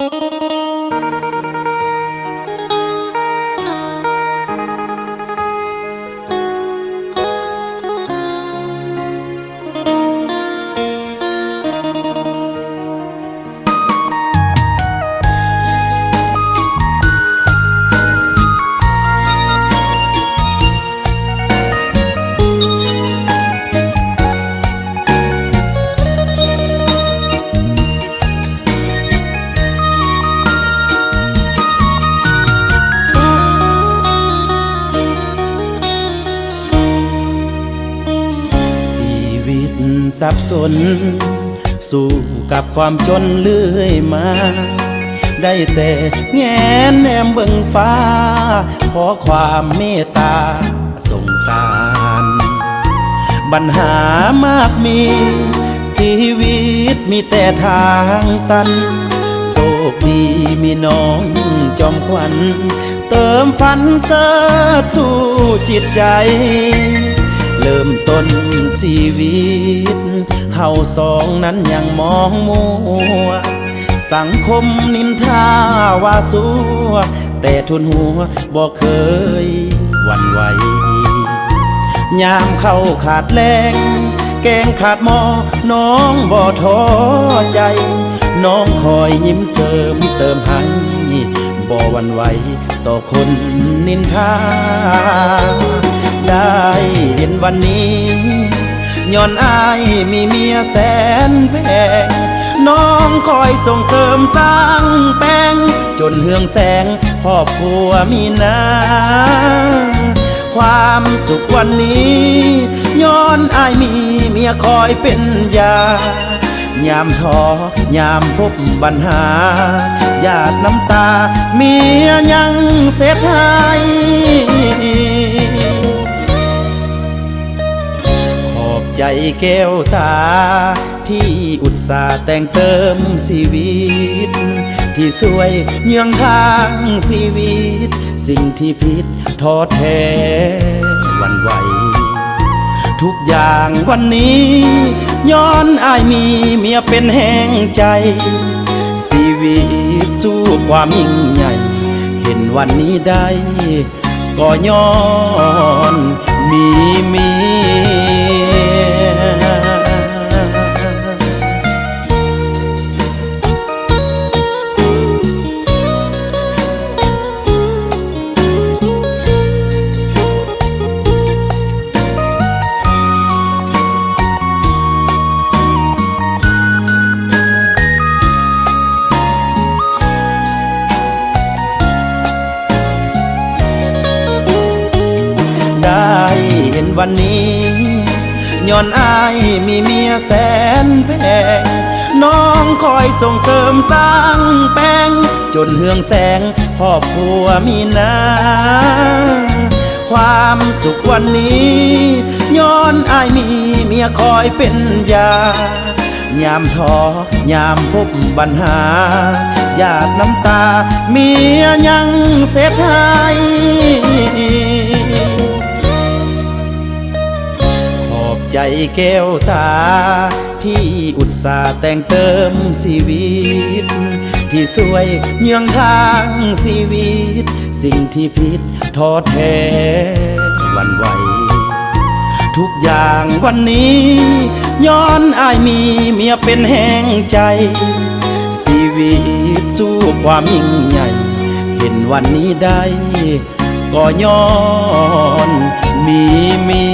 ชี สับสน สู้กับความจนเลื่อยมา ได้แต่แงนแนมเบิ่งฟ้า ขอความเมตตาสงสารปัญหามากมี ชีวิตมีแต่ทางตัน โศกดีมีน้องจอมขวัญ เติมฝันเสิร์ชสู่จิตใจ ริ่มต้นชีวิตเฮาสองนั้นยังมองมัว สังคมนินทาว่าสัวแต่ทุนหัวบอกเคยหวันไหวยามเข้าขาดแรงแกงขาดหมอน้องบ่ท้อใจ น้องคอยยิ้มเสริมเติมให้บ่วันไหวต่อคนนินทา ได้เห็นวันนี้ย้อนอายมีเมียแสนแพงน้องคอยส่งเสริมสร้างแป้ง จนเฮืองแสงครอบครัวมีนาความสุขวันนี้ย้อนอายมีเมียคอยเป็นยายามท้อยามพบปัญหาญาติน้ำตา เมียยังเสียให้ ใจแก้วตา ที่อุตส่าห์แต่งเติมชีวิต ที่สวยเยื้องทางชีวิต สิ่งที่ผิดท้อแท้วันไหว ทุกอย่างวันนี้ ย้อนอายมีเมียเป็นแห่งใจชีวิตสู้ความยิ่งใหญ่ เห็นวันนี้ได้ ก็ย้อนมีมี วันนี้ย้อนอายมีเมียแสนแพงน้องคอยส่งเสริมสร้างแป้ง จนเฮืองแสงครอบครัวมีนาความสุขวันนี้ย้อนอายมีเมียคอยเป็นยายามท้อยามพบปัญหาญาติน้ำตา เมียยังเสียให้ข แก้วตา ที่อุตส่าห์แต่งเติมชีวิต ที่สวยเยื้องทางชีวิต สิ่งที่ผิดท้อแท้วันไหว ทุกอย่างวันนี้ ย้อนอายมีเมียเป็นแห่งใจชีวิตสู้ความยิ่งใหญ่ เห็นวันนี้ได้ ก็ย้อนมีมี